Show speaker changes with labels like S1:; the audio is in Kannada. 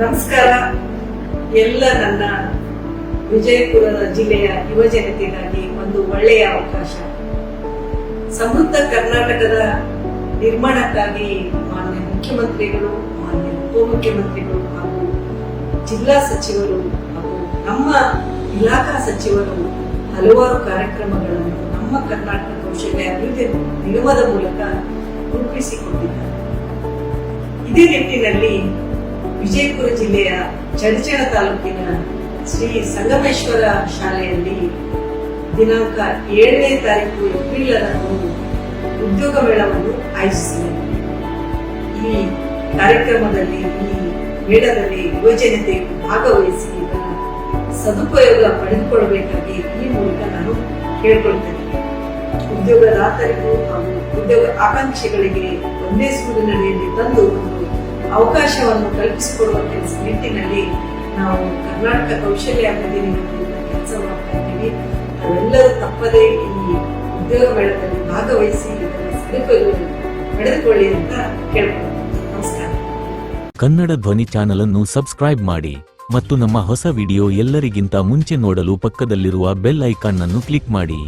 S1: ನಮಸ್ಕಾರ. ಎಲ್ಲ ನನ್ನ ವಿಜಯಪುರ ಜಿಲ್ಲೆಯ ಯುವ ಜನತೆಗಾಗಿ ಒಂದು ಒಳ್ಳೆಯ ಅವಕಾಶ. ಸಮೃದ್ಧ ಕರ್ನಾಟಕದ ನಿರ್ಮಾಣಕ್ಕಾಗಿ ಮಾನ್ಯ ಮುಖ್ಯಮಂತ್ರಿಗಳು, ಮಾನ್ಯ ಉಪಮುಖ್ಯಮಂತ್ರಿಗಳು ಹಾಗೂ ಜಿಲ್ಲಾ ಸಚಿವರು ಹಾಗೂ ನಮ್ಮ ಇಲಾಖಾ ಸಚಿವರು ಹಲವಾರು ಕಾರ್ಯಕ್ರಮಗಳನ್ನು ನಮ್ಮ ಕರ್ನಾಟಕ ಕೌಶಲ್ಯ ಅಭಿವೃದ್ಧಿ ನಿಗಮದ ಮೂಲಕ ರೂಪಿಸಿಕೊಂಡಿದ್ದಾರೆ. ಇದೇ ನಿಟ್ಟಿನಲ್ಲಿ ವಿಜಯಪುರ ಜಿಲ್ಲೆಯ ಚಡಚಣ ತಾಲೂಕಿನ ಶ್ರೀ ಸಂಗಮೇಶ್ವರ ಶಾಲೆಯಲ್ಲಿ ದಿನಾಂಕ ಏಳನೇ ತಾರೀಕು ಏಪ್ರಿಲ್ ಅನ್ನು ಉದ್ಯೋಗ ಮೇಳವನ್ನು ಆಯೋಜಿಸಿದೆ. ಈ ಕಾರ್ಯಕ್ರಮದಲ್ಲಿ ಈ ಮೇಳದಲ್ಲಿ ಯುವಜನತೆ ಭಾಗವಹಿಸಿ ಸದುಪಯೋಗ ಪಡೆದುಕೊಳ್ಳಬೇಕಾಗಿ ಈ ಮೂಲಕ ನಾನು ಕೇಳ್ಕೊಳ್ತೇನೆ. ಉದ್ಯೋಗದಾತರಿಗೂ ಹಾಗೂ ಉದ್ಯೋಗ ಆಕಾಂಕ್ಷೆಗಳಿಗೆ ಒಂದೇ ಸೂರಿನಡಿಯಲ್ಲಿ ತಂದು ಅವಕಾಶವನ್ನು ಕಲ್ಪಿಸಿಕೊಡುವ ಕೆಲಸ ನಿಟ್ಟಿನಲ್ಲಿ ನಾವು ಕರ್ನಾಟಕ ಕೌಶಲ್ಯ ನಿಗಮದಿಂದ ಕೆಲಸ ಮಾಡ್ತಾ ಇದ್ದೀವಿ. ನಾವೆಲ್ಲರೂ ತಪ್ಪದೇ ಈ ಉದ್ಯೋಗ ಮೇಳದಲ್ಲಿ ಭಾಗವಹಿಸಿ ಪಡೆದುಕೊಳ್ಳಿ ಅಂತ ಕೇಳ್ಬೋದು ನಮಸ್ಕಾರ.
S2: ಕನ್ನಡ ಧ್ವನಿ ಚಾನಲ್ ಅನ್ನು ಸಬ್ಸ್ಕ್ರೈಬ್ ಮಾಡಿ ಮತ್ತು ನಮ್ಮ ಹೊಸ ವಿಡಿಯೋ ಎಲ್ಲರಿಗಿಂತ ಮುಂಚೆ ನೋಡಲು ಪಕ್ಕದಲ್ಲಿರುವ ಬೆಲ್ ಐಕಾನ್ ಅನ್ನು ಕ್ಲಿಕ್ ಮಾಡಿ.